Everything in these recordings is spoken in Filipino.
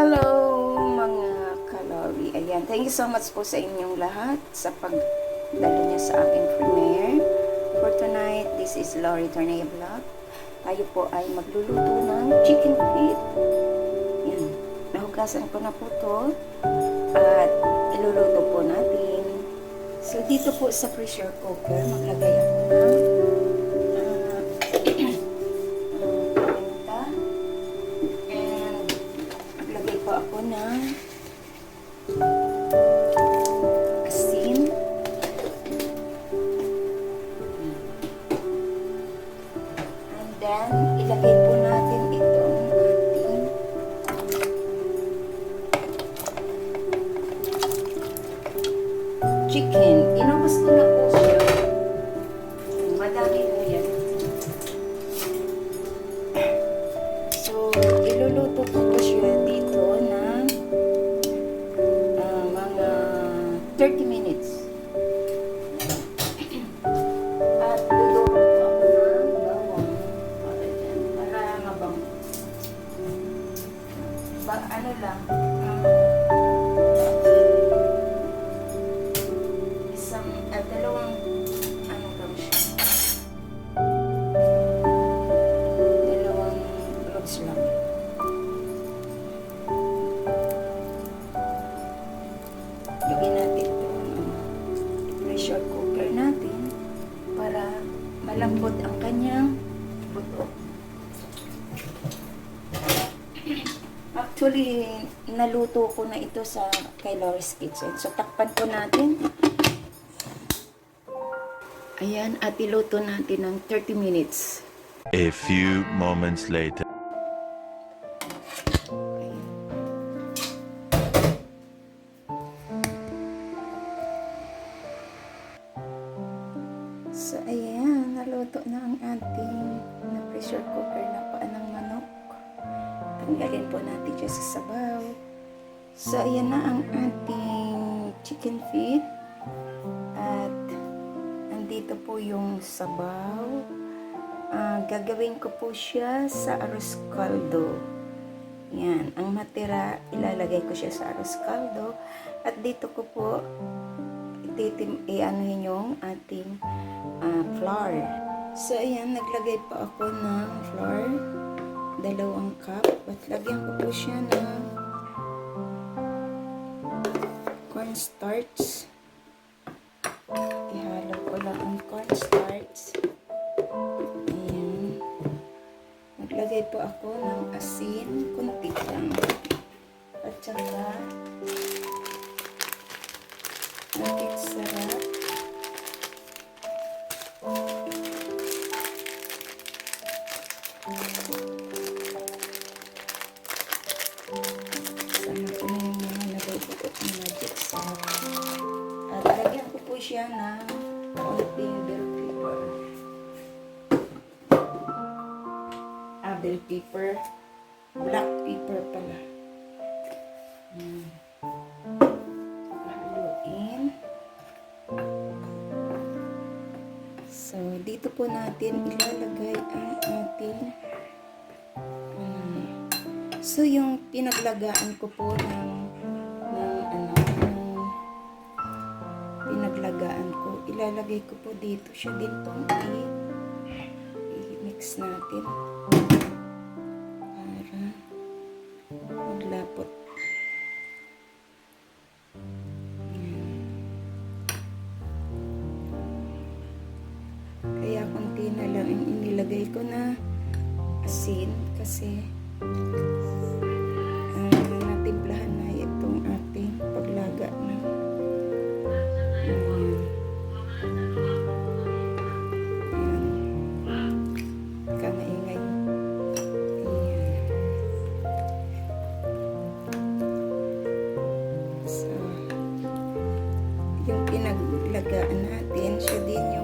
Hello mga kalori. Ayan, thank you so much po sa inyong lahat sa pagdalo niyo sa aking premiere. For tonight, this is Lori Tornea Vlog. Tayo po ay magluluto ng chicken feet. Yan. Nahugasan ko na po to. At iluluto po natin. So, dito po sa pressure cooker, maglagay ako ng chicken. Inubos ko na pressure cooker natin para malambot ang kanyang buto. Actually, naluto ko na ito sa kay Loris Kitchen. So, takpan ko natin. Ayan, at iluto natin ng 30 minutes. A few moments later. Naluto na ang ating na pressure cooker na paa ng manok. Tanggalin po natin siya sa sabaw. So, ayan na ang ating chicken feet. At, andito po yung sabaw. Ah, gagawin ko po siya sa arroz caldo. Yan, ang matira, ilalagay ko siya sa arroz caldo. At dito ko po ititim, i-anuhin yung ating ah, flour. So, ayan, naglagay pa ako ng flour. Dalawang cup. At lagyan ko po siya ng cornstarch. Ihalo ko lang ang cornstarch. Ayan. Naglagay po ako ng asin. Kunti lang. At saka Nakit sarap. Siya ng konting bell pepper. Ah, bell pepper. Black pepper pala. Hmm. Haluin. So, dito po natin ilalagay ang ating um, So, yung pinaglagaan ko po ng ilalagay ko po dito siya din pong i-mix natin. Para maglapot Kaya konti na lang ang inilagay ko na asin kasi pinaglagaan natin, siya din yung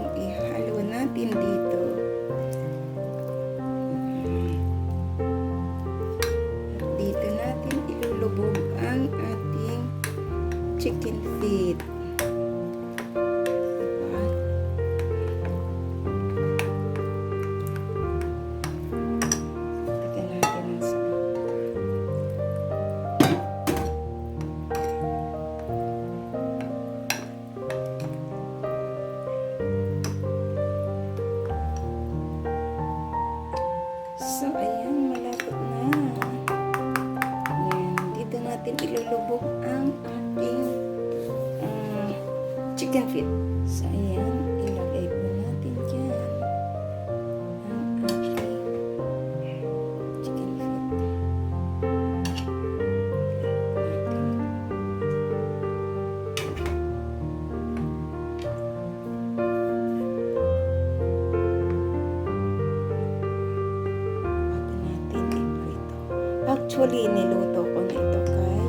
Actually, niluto ko na ito kay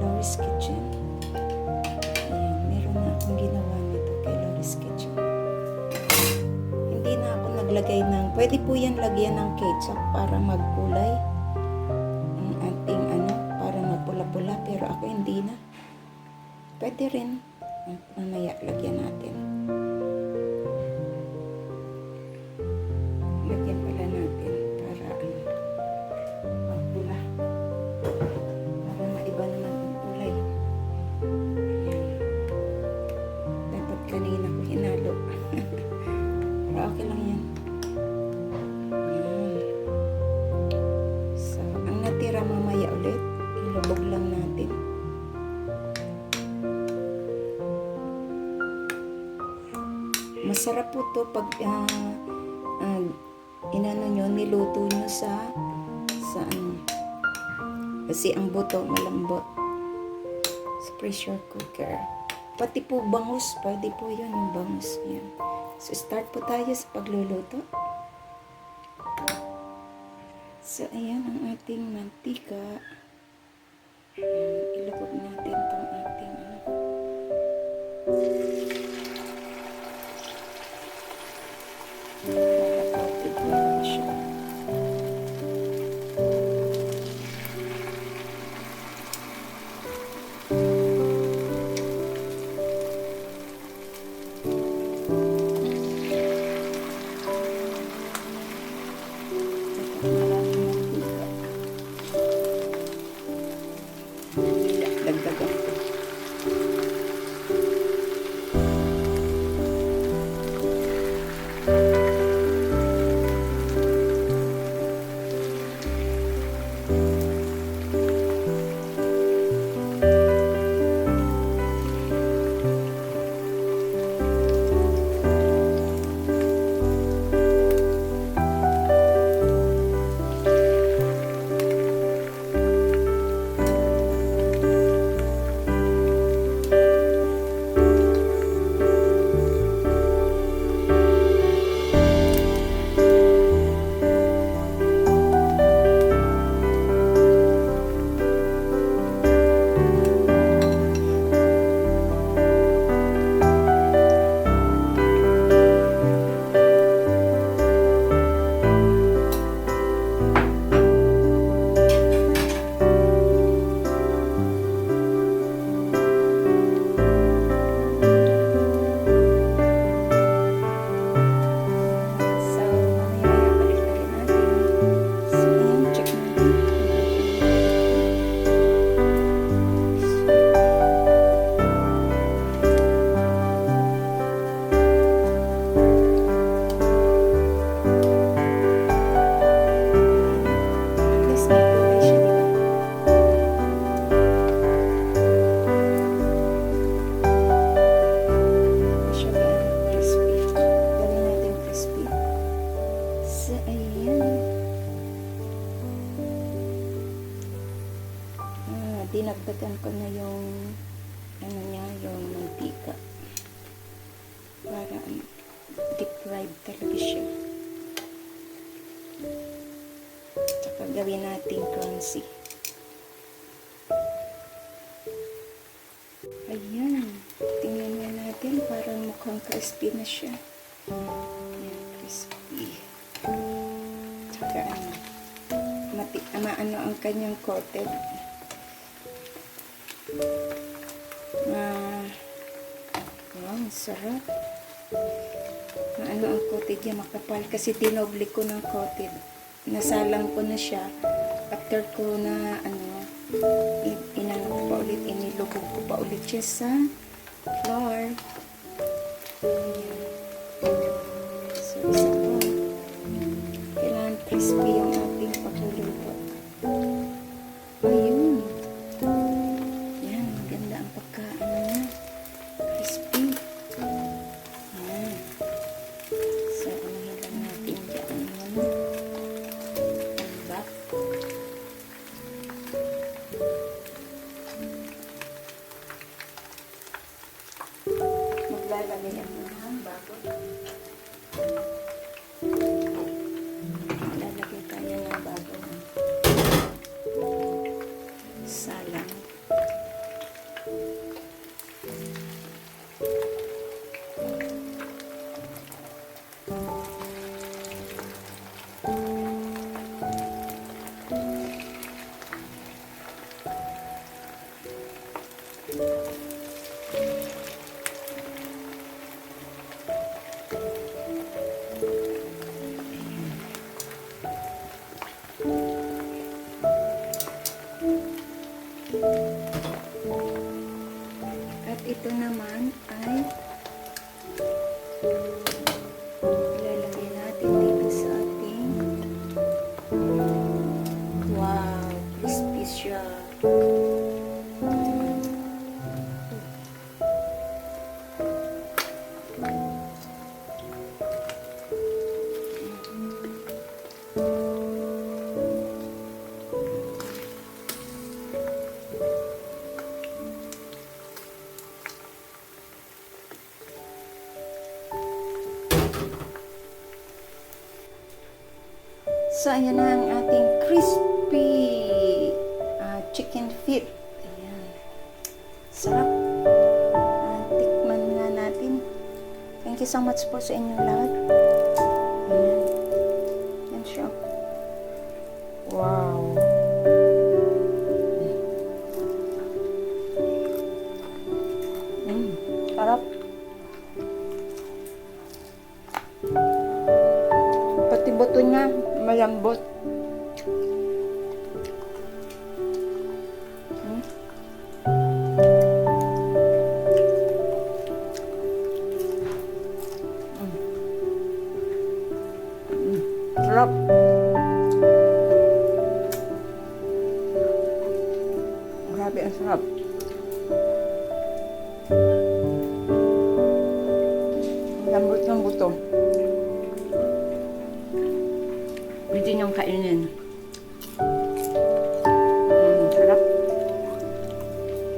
Laurie's Kitchen. Ayan, meron na akong ginawa nito kay Laurie's Kitchen. Hindi na ako naglagay ng, pwede po yan lagyan ng ketchup para magkulay. Masarap po to pag ah, ah, inano nyo, niluto nyo sa sa ano. Kasi ang buto malambot. Sa pressure cooker. Pati po bangus, pwede po yun yung bangus. Yan. So start po tayo sa pagluluto. So ayan ang ating mantika. Ilubog natin dinagdagan ko na yung ano niya, yung mantika. Para ano, deep fried talaga siya. Tsaka gawin natin crunchy. Ayan. Tingnan nga natin. Parang mukhang crispy na siya. Ayan, crispy. Tsaka ano, mati, ama, ano ang kanyang coated. Ah, wow, ang sarap. Maano ang coated niya, makapal. Kasi tinobli ko ng coated. Nasalang ko na siya. After ko na, ano, in, inano ko pa ulit, inilubog ko pa ulit siya sa flour. familia. So, ayan na ang ating crispy ah, chicken feet. Ayan. Sarap. Ah, tikman nga natin. Thank you so much po sa inyong lahat. Ayan. Yan siya. Wow. Sarap. Grabe ang sarap. Lambot ng buto. Pwede niyong kainin. Mm, sarap.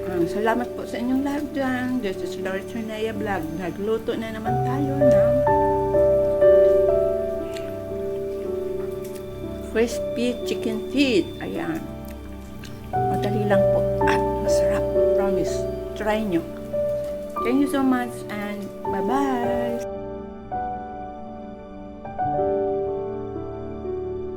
Ah, salamat po sa inyong lahat dyan. This is Lord Trinaya Vlog. Nagluto na naman tayo ng crispy chicken feet. Ayan. Madali lang po at masarap. Promise. Try nyo. Thank you so much and bye-bye.